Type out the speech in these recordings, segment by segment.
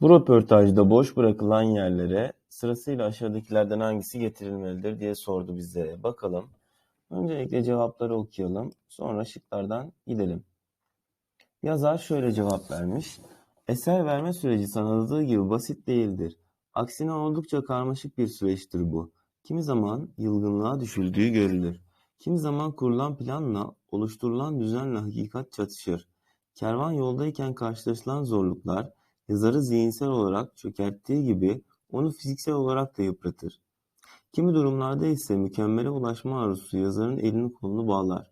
Bu röportajda boş bırakılan yerlere sırasıyla aşağıdakilerden hangisi getirilmelidir diye sordu bize. Bakalım. Öncelikle cevapları okuyalım. Sonra şıklardan gidelim. Yazar şöyle cevap vermiş. Eser verme süreci sanıldığı gibi basit değildir. Aksine oldukça karmaşık bir süreçtir bu. Kimi zaman yılgınlığa düşüldüğü görülür. Kimi zaman kurulan planla oluşturulan düzenle hakikat çatışır. Kervan yoldayken karşılaşılan zorluklar yazarı zihinsel olarak çökerttiği gibi onu fiziksel olarak da yıpratır. Kimi durumlarda ise mükemmele ulaşma arzusu yazarın elini kolunu bağlar.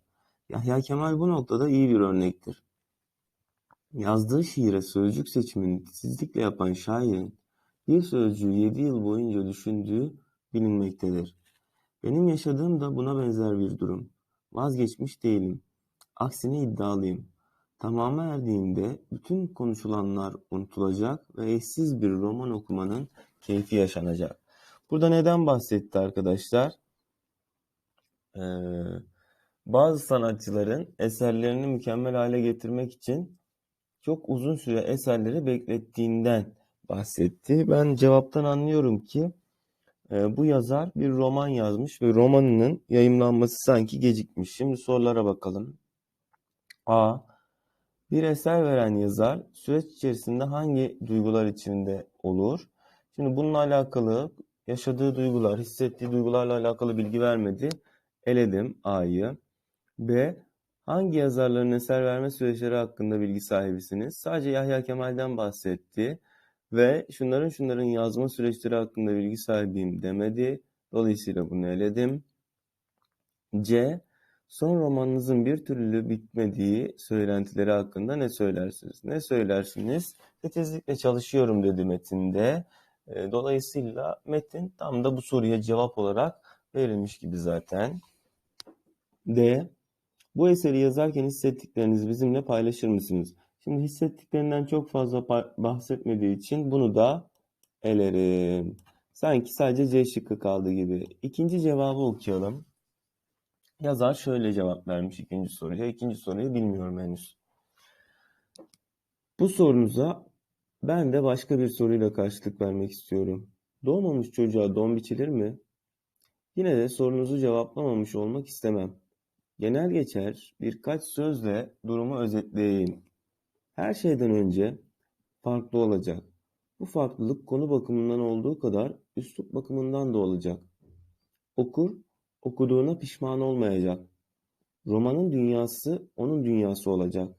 Yahya Kemal bu noktada iyi bir örnektir. Yazdığı şiire sözcük seçimini titizlikle yapan şairin bir sözcüğü yedi yıl boyunca düşündüğü bilinmektedir. Benim yaşadığım da buna benzer bir durum. Vazgeçmiş değilim. Aksine iddialıyım. Tamama erdiğinde bütün konuşulanlar unutulacak ve eşsiz bir roman okumanın keyfi yaşanacak. Burada neden bahsetti arkadaşlar? Ee, bazı sanatçıların eserlerini mükemmel hale getirmek için çok uzun süre eserleri beklettiğinden bahsetti. Ben cevaptan anlıyorum ki e, bu yazar bir roman yazmış ve romanının yayımlanması sanki gecikmiş. Şimdi sorulara bakalım. A. Bir eser veren yazar süreç içerisinde hangi duygular içinde olur? Şimdi bununla alakalı yaşadığı duygular, hissettiği duygularla alakalı bilgi vermedi. Eledim A'yı. B. Hangi yazarların eser verme süreçleri hakkında bilgi sahibisiniz? Sadece Yahya Kemal'den bahsetti ve şunların şunların yazma süreçleri hakkında bilgi sahibiyim demedi. Dolayısıyla bunu eledim. C. Son romanınızın bir türlü bitmediği söylentileri hakkında ne söylersiniz? Ne söylersiniz? Titizlikle çalışıyorum dedi metinde. E, dolayısıyla metin tam da bu soruya cevap olarak verilmiş gibi zaten. D. Bu eseri yazarken hissettiklerinizi bizimle paylaşır mısınız? Şimdi hissettiklerinden çok fazla bahsetmediği için bunu da elerim. Sanki sadece C şıkkı kaldı gibi. İkinci cevabı okuyalım. Yazar şöyle cevap vermiş ikinci soruya. İkinci soruyu bilmiyorum henüz. Bu sorunuza ben de başka bir soruyla karşılık vermek istiyorum. Doğmamış çocuğa don biçilir mi? Yine de sorunuzu cevaplamamış olmak istemem. Genel geçer birkaç sözle durumu özetleyeyim. Her şeyden önce farklı olacak. Bu farklılık konu bakımından olduğu kadar üslup bakımından da olacak. Okur, okuduğuna pişman olmayacak. Romanın dünyası onun dünyası olacak.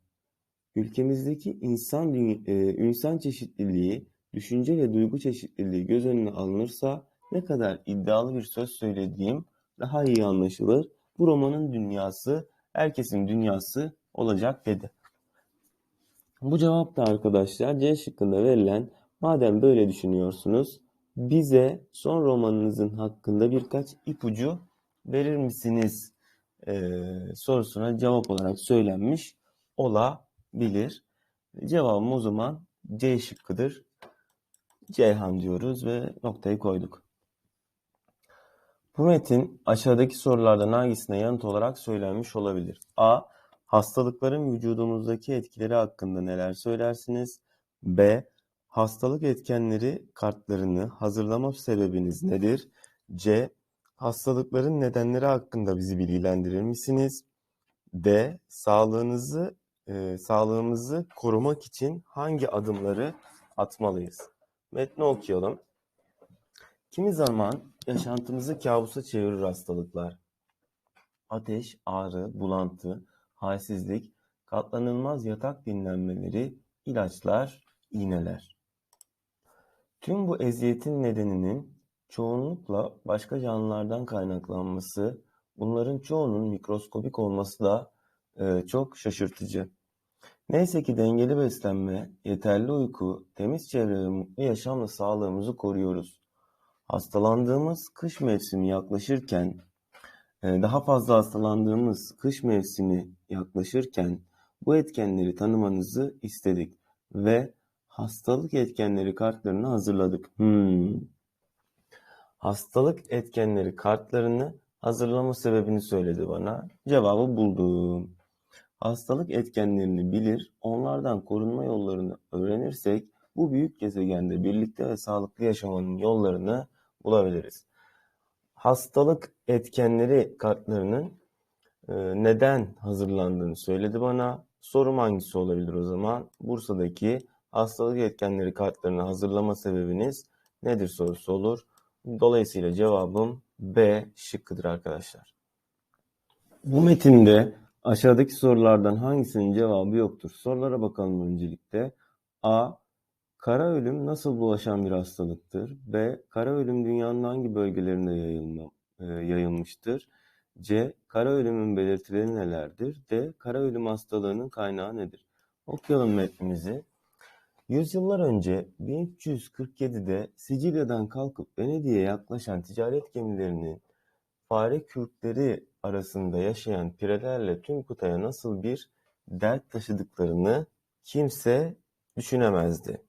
Ülkemizdeki insan, e, insan çeşitliliği, düşünce ve duygu çeşitliliği göz önüne alınırsa ne kadar iddialı bir söz söylediğim daha iyi anlaşılır. Bu romanın dünyası herkesin dünyası olacak dedi. Bu cevap da arkadaşlar C şıkkında verilen madem böyle düşünüyorsunuz bize son romanınızın hakkında birkaç ipucu verir misiniz e, sorusuna cevap olarak söylenmiş olabilir. Cevabım o zaman C şıkkıdır. Ceyhan diyoruz ve noktayı koyduk. Bu metin aşağıdaki sorulardan hangisine yanıt olarak söylenmiş olabilir? A. Hastalıkların vücudumuzdaki etkileri hakkında neler söylersiniz? B. Hastalık etkenleri kartlarını hazırlama sebebiniz nedir? C. Hastalıkların nedenleri hakkında bizi bilgilendirir misiniz? D. Sağlığınızı e, sağlığımızı korumak için hangi adımları atmalıyız? Metni okuyalım. Kimi zaman yaşantımızı kabusa çevirir hastalıklar. Ateş, ağrı, bulantı, halsizlik, katlanılmaz yatak dinlenmeleri, ilaçlar, iğneler. Tüm bu eziyetin nedeninin çoğunlukla başka canlılardan kaynaklanması, bunların çoğunun mikroskobik olması da e, çok şaşırtıcı. Neyse ki dengeli beslenme, yeterli uyku, temiz çevre ve mutlu yaşamla sağlığımızı koruyoruz. Hastalandığımız kış mevsimi yaklaşırken ee, daha fazla hastalandığımız kış mevsimi yaklaşırken bu etkenleri tanımanızı istedik ve hastalık etkenleri kartlarını hazırladık. Hmm. Hastalık etkenleri kartlarını hazırlama sebebini söyledi bana. Cevabı buldum. Hastalık etkenlerini bilir, onlardan korunma yollarını öğrenirsek bu büyük gezegende birlikte ve sağlıklı yaşamanın yollarını bulabiliriz. Hastalık etkenleri kartlarının e, neden hazırlandığını söyledi bana. Sorum hangisi olabilir o zaman? Bursa'daki hastalık etkenleri kartlarını hazırlama sebebiniz nedir sorusu olur. Dolayısıyla cevabım B şıkkıdır arkadaşlar. Bu metinde aşağıdaki sorulardan hangisinin cevabı yoktur? Sorulara bakalım öncelikle. A. Kara ölüm nasıl bulaşan bir hastalıktır? B. Kara ölüm dünyanın hangi bölgelerinde yayılma, e, yayılmıştır? C. Kara ölümün belirtileri nelerdir? D. Kara ölüm hastalığının kaynağı nedir? Okuyalım metnimizi. Yüzyıllar önce 1347'de Sicilya'dan kalkıp Venedik'e yaklaşan ticaret gemilerinin fare kürkleri arasında yaşayan pirelerle tüm kıtaya nasıl bir dert taşıdıklarını kimse düşünemezdi.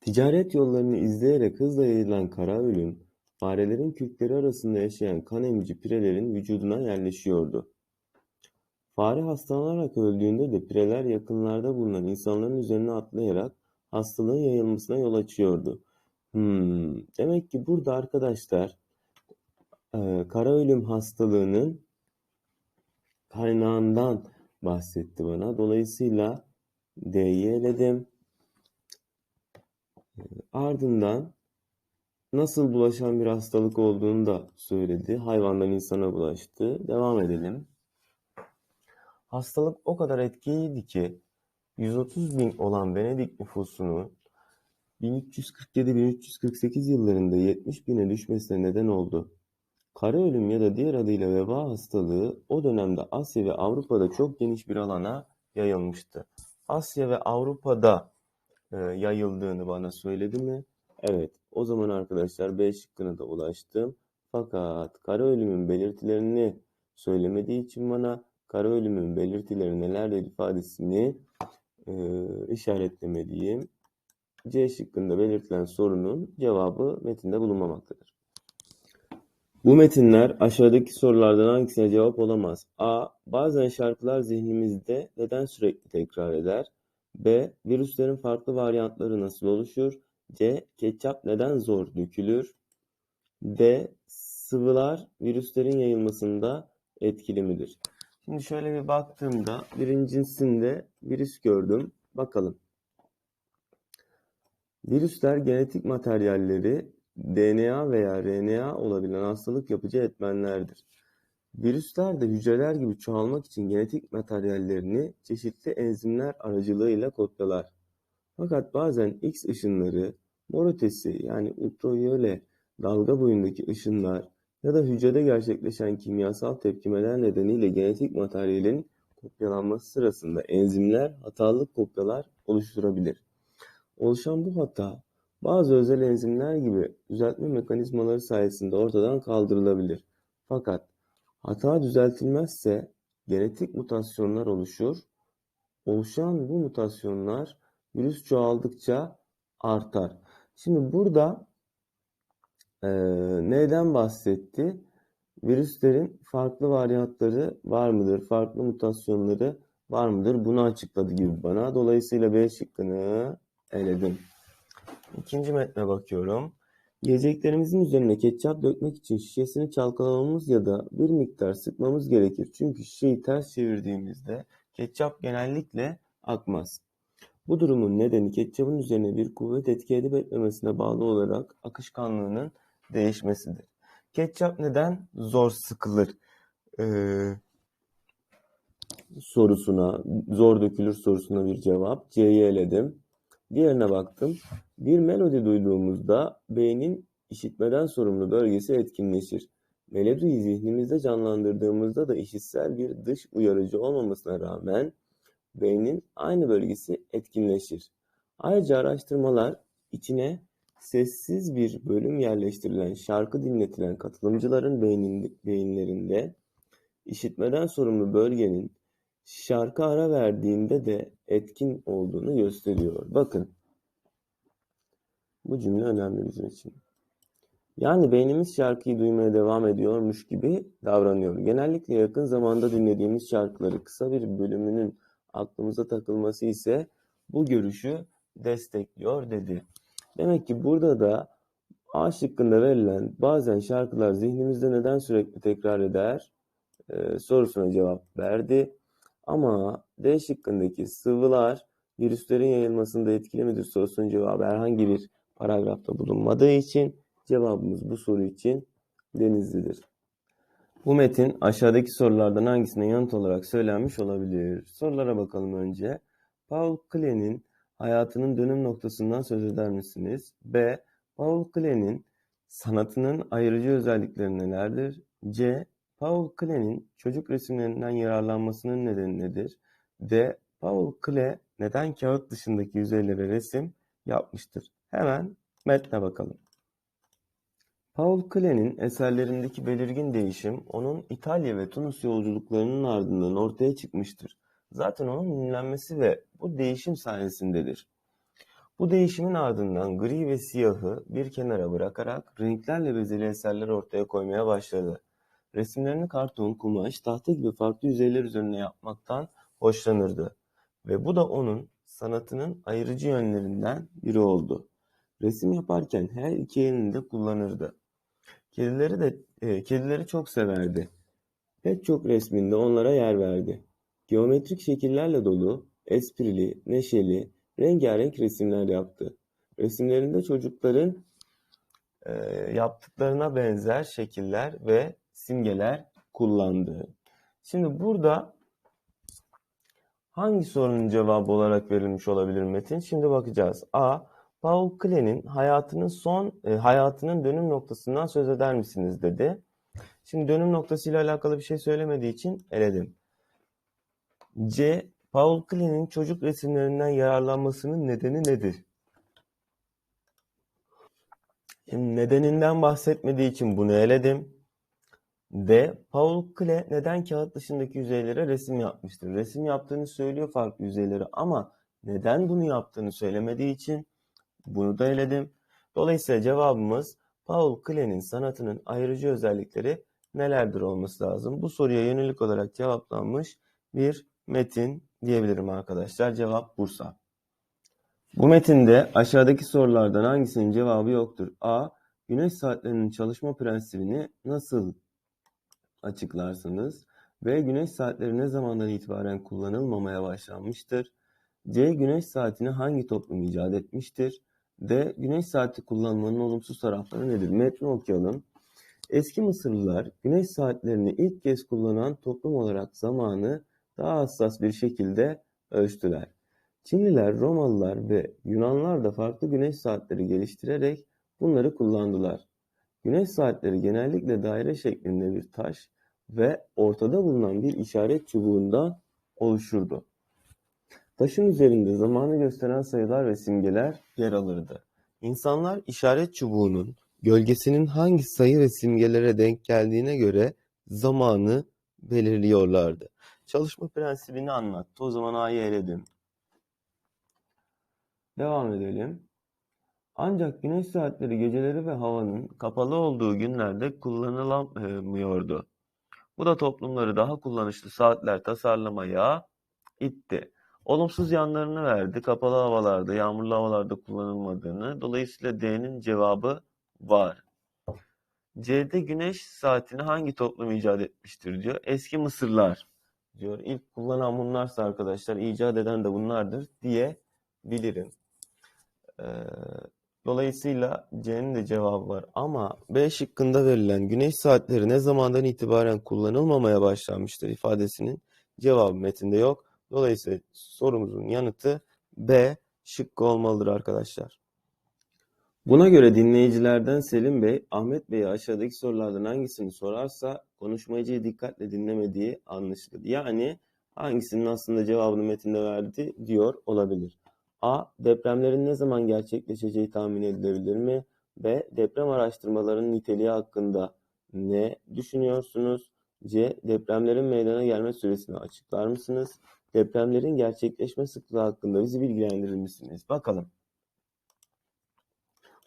Ticaret yollarını izleyerek hızla yayılan kara ölüm, farelerin kürkleri arasında yaşayan kan emici pirelerin vücuduna yerleşiyordu. Fare hastalanarak öldüğünde de pireler yakınlarda bulunan insanların üzerine atlayarak hastalığın yayılmasına yol açıyordu. Hmm, demek ki burada arkadaşlar e, kara ölüm hastalığının kaynağından bahsetti bana. Dolayısıyla D'yi eledim. E, ardından nasıl bulaşan bir hastalık olduğunu da söyledi. Hayvandan insana bulaştı. Devam edelim. Hastalık o kadar etkiliydi ki 130 bin olan Venedik nüfusunu 1347-1348 yıllarında 70 bine düşmesine neden oldu. Kara ölüm ya da diğer adıyla veba hastalığı o dönemde Asya ve Avrupa'da çok geniş bir alana yayılmıştı. Asya ve Avrupa'da e, yayıldığını bana söyledi mi? Evet. O zaman arkadaşlar B şıkkına da ulaştım. Fakat kara ölümün belirtilerini söylemediği için bana kara ölümün belirtileri nelerdir ifadesini e, işaretlemeliyim. C şıkkında belirtilen sorunun cevabı metinde bulunmamaktadır. Bu metinler aşağıdaki sorulardan hangisine cevap olamaz? A. Bazen şarkılar zihnimizde neden sürekli tekrar eder? B. Virüslerin farklı varyantları nasıl oluşur? C. Ketçap neden zor dökülür? D. Sıvılar virüslerin yayılmasında etkili midir? Şimdi şöyle bir baktığımda birincisinde virüs gördüm. Bakalım. Virüsler genetik materyalleri DNA veya RNA olabilen hastalık yapıcı etmenlerdir. Virüsler de hücreler gibi çoğalmak için genetik materyallerini çeşitli enzimler aracılığıyla kopyalar. Fakat bazen X ışınları, mor ötesi yani ultraviyole dalga boyundaki ışınlar ya da hücrede gerçekleşen kimyasal tepkimeler nedeniyle genetik materyalin kopyalanması sırasında enzimler hatalı kopyalar oluşturabilir. Oluşan bu hata bazı özel enzimler gibi düzeltme mekanizmaları sayesinde ortadan kaldırılabilir. Fakat hata düzeltilmezse genetik mutasyonlar oluşur. Oluşan bu mutasyonlar virüs çoğaldıkça artar. Şimdi burada e, neyden bahsetti? Virüslerin farklı varyantları var mıdır? Farklı mutasyonları var mıdır? Bunu açıkladı gibi bana. Dolayısıyla B şıkkını eledim. İkinci metne bakıyorum. Yiyeceklerimizin üzerine ketçap dökmek için şişesini çalkalamamız ya da bir miktar sıkmamız gerekir. Çünkü şişeyi ters çevirdiğimizde ketçap genellikle akmaz. Bu durumun nedeni ketçapın üzerine bir kuvvet etki edip etmemesine bağlı olarak akışkanlığının değişmesidir. Ketçap neden zor sıkılır ee, sorusuna, zor dökülür sorusuna bir cevap. C'yi eledim. Diğerine baktım. Bir melodi duyduğumuzda beynin işitmeden sorumlu bölgesi etkinleşir. Melodiyi zihnimizde canlandırdığımızda da işitsel bir dış uyarıcı olmamasına rağmen beynin aynı bölgesi etkinleşir. Ayrıca araştırmalar içine sessiz bir bölüm yerleştirilen şarkı dinletilen katılımcıların beyinlerinde işitmeden sorumlu bölgenin şarkı ara verdiğinde de etkin olduğunu gösteriyor. Bakın bu cümle önemli bizim için. Yani beynimiz şarkıyı duymaya devam ediyormuş gibi davranıyor. Genellikle yakın zamanda dinlediğimiz şarkıları kısa bir bölümünün aklımıza takılması ise bu görüşü destekliyor dedi. Demek ki burada da A şıkkında verilen bazen şarkılar zihnimizde neden sürekli tekrar eder e, sorusuna cevap verdi. Ama D şıkkındaki sıvılar virüslerin yayılmasında etkili midir sorusunun cevabı herhangi bir paragrafta bulunmadığı için cevabımız bu soru için Denizli'dir. Bu metin aşağıdaki sorulardan hangisine yanıt olarak söylenmiş olabilir? Sorulara bakalım önce. Paul Klee'nin hayatının dönüm noktasından söz eder misiniz? B. Paul Klee'nin sanatının ayırıcı özellikleri nelerdir? C. Paul Klee'nin çocuk resimlerinden yararlanmasının nedeni nedir? D. Paul Klee neden kağıt dışındaki yüzeylere resim yapmıştır? Hemen metne bakalım. Paul Klee'nin eserlerindeki belirgin değişim onun İtalya ve Tunus yolculuklarının ardından ortaya çıkmıştır. Zaten onun ünlenmesi ve bu değişim sayesindedir. Bu değişimin ardından gri ve siyahı bir kenara bırakarak renklerle bezeli eserler ortaya koymaya başladı. Resimlerini karton, kumaş, tahta gibi farklı yüzeyler üzerine yapmaktan hoşlanırdı. Ve bu da onun sanatının ayırıcı yönlerinden biri oldu. Resim yaparken her iki elini de kullanırdı. Kedileri de e, kedileri çok severdi. Pek çok resminde onlara yer verdi. Geometrik şekillerle dolu, esprili, neşeli, rengarenk resimler yaptı. Resimlerinde çocukların e, yaptıklarına benzer şekiller ve simgeler kullandı. Şimdi burada hangi sorunun cevabı olarak verilmiş olabilir metin? Şimdi bakacağız. A. Paul Klee'nin hayatının son e, hayatının dönüm noktasından söz eder misiniz dedi. Şimdi dönüm noktasıyla alakalı bir şey söylemediği için eledim. C. Paul Klee'nin çocuk resimlerinden yararlanmasının nedeni nedir? Şimdi nedeninden bahsetmediği için bunu eledim. D. Paul Klee neden kağıt dışındaki yüzeylere resim yapmıştır? Resim yaptığını söylüyor farklı yüzeyleri ama neden bunu yaptığını söylemediği için bunu da eledim. Dolayısıyla cevabımız Paul Klee'nin sanatının ayırıcı özellikleri nelerdir olması lazım. Bu soruya yönelik olarak cevaplanmış bir metin diyebilirim arkadaşlar. Cevap Bursa. Bu metinde aşağıdaki sorulardan hangisinin cevabı yoktur? A. Güneş saatlerinin çalışma prensibini nasıl açıklarsınız? B. Güneş saatleri ne zamandan itibaren kullanılmamaya başlanmıştır? C. Güneş saatini hangi toplum icat etmiştir? D. Güneş saati kullanmanın olumsuz tarafları nedir? Metni okuyalım. Eski Mısırlılar güneş saatlerini ilk kez kullanan toplum olarak zamanı daha hassas bir şekilde ölçtüler. Çinliler, Romalılar ve Yunanlar da farklı güneş saatleri geliştirerek bunları kullandılar. Güneş saatleri genellikle daire şeklinde bir taş ve ortada bulunan bir işaret çubuğundan oluşurdu. Taşın üzerinde zamanı gösteren sayılar ve simgeler yer alırdı. İnsanlar işaret çubuğunun gölgesinin hangi sayı ve simgelere denk geldiğine göre zamanı belirliyorlardı. Çalışma prensibini anlattı. O zaman A'yı eledim. Devam edelim. Ancak güneş saatleri geceleri ve havanın kapalı olduğu günlerde kullanılamıyordu. Bu da toplumları daha kullanışlı saatler tasarlamaya itti. Olumsuz yanlarını verdi. Kapalı havalarda, yağmurlu havalarda kullanılmadığını. Dolayısıyla D'nin cevabı var. C'de güneş saatini hangi toplum icat etmiştir diyor. Eski Mısırlar diyor. İlk kullanan bunlarsa arkadaşlar icat eden de bunlardır diye bilirim. Ee, dolayısıyla C'nin de cevabı var. Ama B şıkkında verilen güneş saatleri ne zamandan itibaren kullanılmamaya başlanmıştır ifadesinin cevabı metinde yok. Dolayısıyla sorumuzun yanıtı B şıkkı olmalıdır arkadaşlar. Buna göre dinleyicilerden Selim Bey, Ahmet Bey'e aşağıdaki sorulardan hangisini sorarsa konuşmacıyı dikkatle dinlemediği anlaşılır. Yani hangisinin aslında cevabını metinde verdi diyor olabilir. A. Depremlerin ne zaman gerçekleşeceği tahmin edilebilir mi? B. Deprem araştırmalarının niteliği hakkında ne düşünüyorsunuz? C. Depremlerin meydana gelme süresini açıklar mısınız? Depremlerin gerçekleşme sıklığı hakkında bizi bilgilendirir misiniz? Bakalım.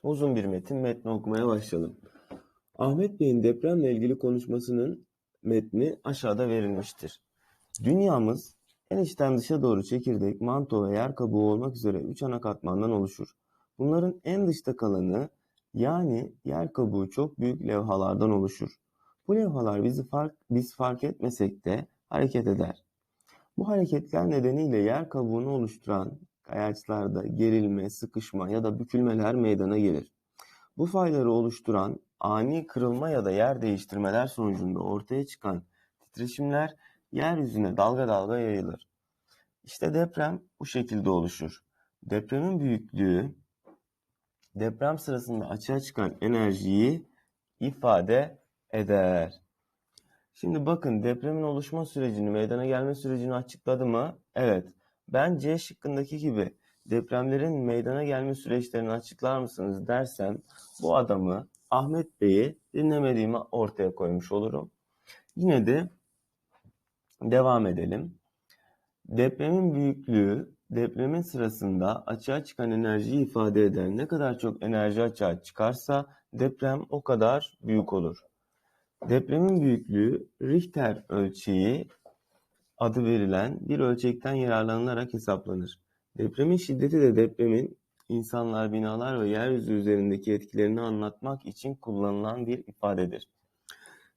Uzun bir metin. Metni okumaya başlayalım. Ahmet Bey'in depremle ilgili konuşmasının metni aşağıda verilmiştir. Dünyamız En içten dışa doğru çekirdek, manto ve yer kabuğu olmak üzere üç ana katmandan oluşur. Bunların en dışta kalanı yani yer kabuğu çok büyük levhalardan oluşur. Bu levhalar bizi fark, biz fark etmesek de hareket eder. Bu hareketler nedeniyle yer kabuğunu oluşturan kayaçlarda gerilme, sıkışma ya da bükülmeler meydana gelir. Bu fayları oluşturan ani kırılma ya da yer değiştirmeler sonucunda ortaya çıkan titreşimler yeryüzüne dalga dalga yayılır. İşte deprem bu şekilde oluşur. Depremin büyüklüğü deprem sırasında açığa çıkan enerjiyi ifade eder. Şimdi bakın depremin oluşma sürecini, meydana gelme sürecini açıkladı mı? Evet. Ben C şıkkındaki gibi depremlerin meydana gelme süreçlerini açıklar mısınız dersem bu adamı Ahmet Bey'i dinlemediğimi ortaya koymuş olurum. Yine de devam edelim. Depremin büyüklüğü depremin sırasında açığa çıkan enerjiyi ifade eder. Ne kadar çok enerji açığa çıkarsa deprem o kadar büyük olur. Depremin büyüklüğü Richter ölçeği adı verilen bir ölçekten yararlanılarak hesaplanır. Depremin şiddeti de depremin insanlar, binalar ve yeryüzü üzerindeki etkilerini anlatmak için kullanılan bir ifadedir.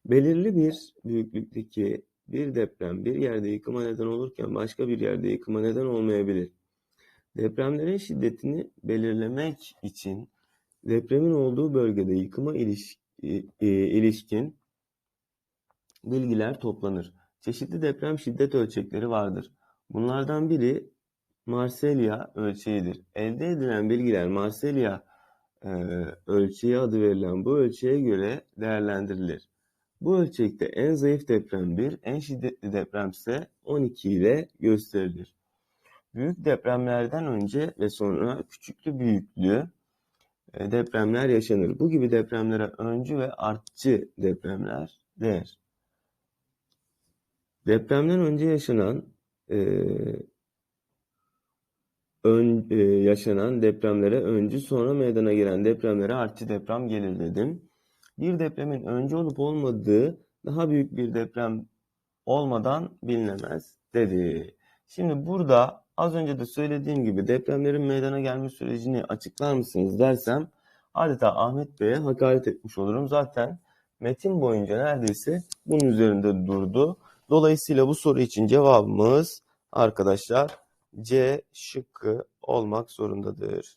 Belirli bir büyüklükteki bir deprem bir yerde yıkıma neden olurken başka bir yerde yıkıma neden olmayabilir. Depremlerin şiddetini belirlemek için depremin olduğu bölgede yıkıma e, e, ilişkin bilgiler toplanır. Çeşitli deprem şiddet ölçekleri vardır. Bunlardan biri Marsilya ölçeğidir. Elde edilen bilgiler Marsilya e, ölçeği adı verilen bu ölçeğe göre değerlendirilir. Bu ölçekte en zayıf deprem 1, en şiddetli deprem ise 12 ile gösterilir. Büyük depremlerden önce ve sonra küçüklü büyüklü e, depremler yaşanır. Bu gibi depremlere öncü ve artçı depremler denir. Depremden önce yaşanan e, ön, e, yaşanan depremlere öncü sonra meydana gelen depremlere artçı deprem gelir dedim. Bir depremin önce olup olmadığı daha büyük bir deprem olmadan bilinemez dedi. Şimdi burada az önce de söylediğim gibi depremlerin meydana gelme sürecini açıklar mısınız dersem adeta Ahmet Bey'e hakaret etmiş olurum. Zaten metin boyunca neredeyse bunun üzerinde durdu. Dolayısıyla bu soru için cevabımız arkadaşlar C şıkkı olmak zorundadır.